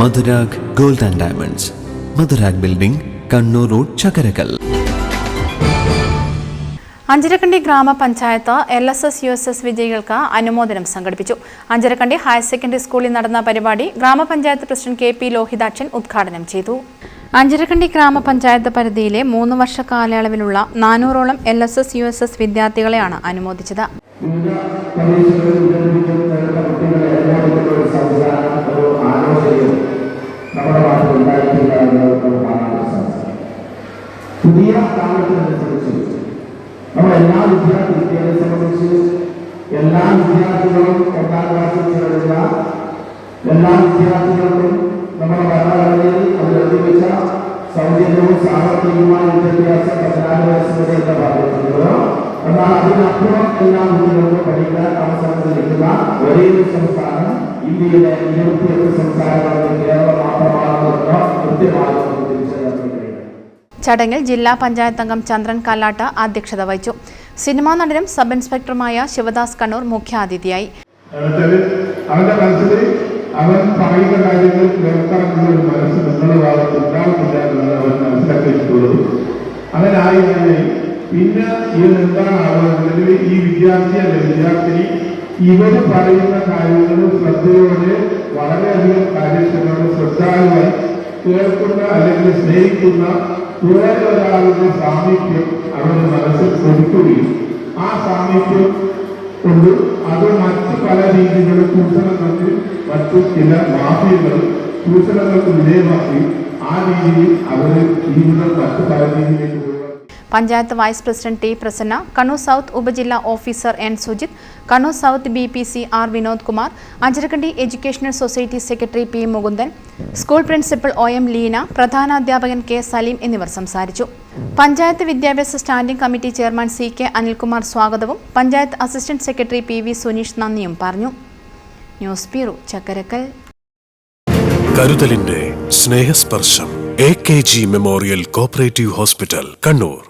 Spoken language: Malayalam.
Madhurag gold and diamonds. Madhurag building Kannur road Chakkarakkal. Anjarakandy ഗ്രാമപഞ്ചായത്ത് L S S U S S വിജയികൾക്ക് അനുമോദനം സംഘടിപ്പിച്ചു. അഞ്ചരക്കണ്ടി ഹയർ സെക്കൻഡറി സ്കൂളിൽ നടന്ന പരിപാടി ഗ്രാമപഞ്ചായത്ത് പ്രസിഡന്റ് കെ പി ലോഹിതാക്ഷൻ ഉദ്ഘാടനം ചെയ്തു. അഞ്ചരക്കണ്ടി ഗ്രാമപഞ്ചായത്ത് പരിധിയിലെ മൂന്ന് വർഷ കാലയളവിലുള്ള നാനൂറോളം L S S U S S വിദ്യാർത്ഥികളെയാണ് അനുമോദിച്ചത് ഉണ്ടായിട്ടില്ല എന്ന് നമുക്ക് കാണാൻ സാധിക്കും പുതിയ കാലത്തിനനുസരിച്ച് നമ്മൾ എല്ലാ വിദ്യാർത്ഥി വിദ്യകളെ എല്ലാ വിദ്യാർത്ഥികളും ഒന്നാം ക്ലാസ്സിൽ ചേരുന്ന എല്ലാ വിദ്യാർത്ഥികൾക്കും നമ്മുടെ ഭരണഘടനയിൽ അതിലെത്തി വെച്ച സൗജന്യവും സാമ്പത്തികവുമായ വിദ്യാഭ്യാസം പതിനാല് വയസ്സ് വരെ എന്ന് പറഞ്ഞിട്ടുള്ളത് എന്നാൽ അതിനപ്പുറം എല്ലാ കുട്ടികൾക്കും പഠിക്കാൻ അവസരം ലഭിക്കുന്ന ഒരു സംസ്ഥാനം ഇന്ത്യയിലെ ഇരുപത്തിയെട്ട് സംസ്ഥാനങ്ങളിൽ കേരളം മാത്രമാണെന്ന് കൃത്യമായി ചടങ്ങിൽ ജില്ലാ പഞ്ചായത്ത് അംഗം ചന്ദ്രൻ കല്ലാട്ട അധ്യക്ഷത വഹിച്ചു. സിനിമാ നടനും സബ് ഇൻസ്പെക്ടറുമായ ശിവദാസ് കണ്ണൂർ മുഖ്യാതിഥിയായി. അവന്റെ മനസ്സിൽ അവൻ പറയുന്ന കാര്യങ്ങൾ കേൾക്കാനുള്ള ഒരു മനസ്സ് നിങ്ങളുടെ ഭാഗത്ത് ഉണ്ടാവുന്നില്ല എന്നാണ് അവൻ മനസ്സിലാക്കിയിട്ടുള്ളത്. അങ്ങനെ പിന്നെ എന്താണ് ഈ വിദ്യാർത്ഥി അല്ലെ വിദ്യാർത്ഥിനി ഇവർ പറയുന്ന കാര്യങ്ങൾ ശ്രദ്ധയോടെ വളരെയധികം കാര്യക്ഷമോടെ ശ്രദ്ധാലുവായി കേൾക്കുന്ന അല്ലെങ്കിൽ സ്നേഹിക്കുന്ന വേറെ ഒരാളുടെ സാമീപ്യം അവരുടെ മനസ്സിൽ കൊടുക്കുകയും ആ സാമീപ്യം കൊണ്ട് അത് മറ്റ് പല രീതികളും ചൂഷണങ്ങൾക്ക് മറ്റു ചില മാഫിയകൾ ചൂഷണങ്ങൾക്ക് വിധേയമാക്കി ആ രീതിയിൽ അവർ ജീവിതം മറ്റു പല രീതിയിലേക്ക് panchayat vice president T Prasanna Kannur south ഉപജില്ലാ officer N Sujith Kannur south B P C R Vinod Kumar Anjarakandy educational society secretary P Mukundan school principal O M Leena പ്രധാനാധ്യാപകൻ K Saleem എന്നിവർ സംസാരിച്ചു. പഞ്ചായത്ത് വിദ്യാഭ്യാസ standing committee chairman C K Anilkumar സ്വാഗതവും panchayat assistant secretary P V Suneesh നന്ദിയും പറഞ്ഞു. News bureau Chakkarakkal. കരുതലിന്റെ Snehasparsham A K G memorial cooperative hospital Kannur.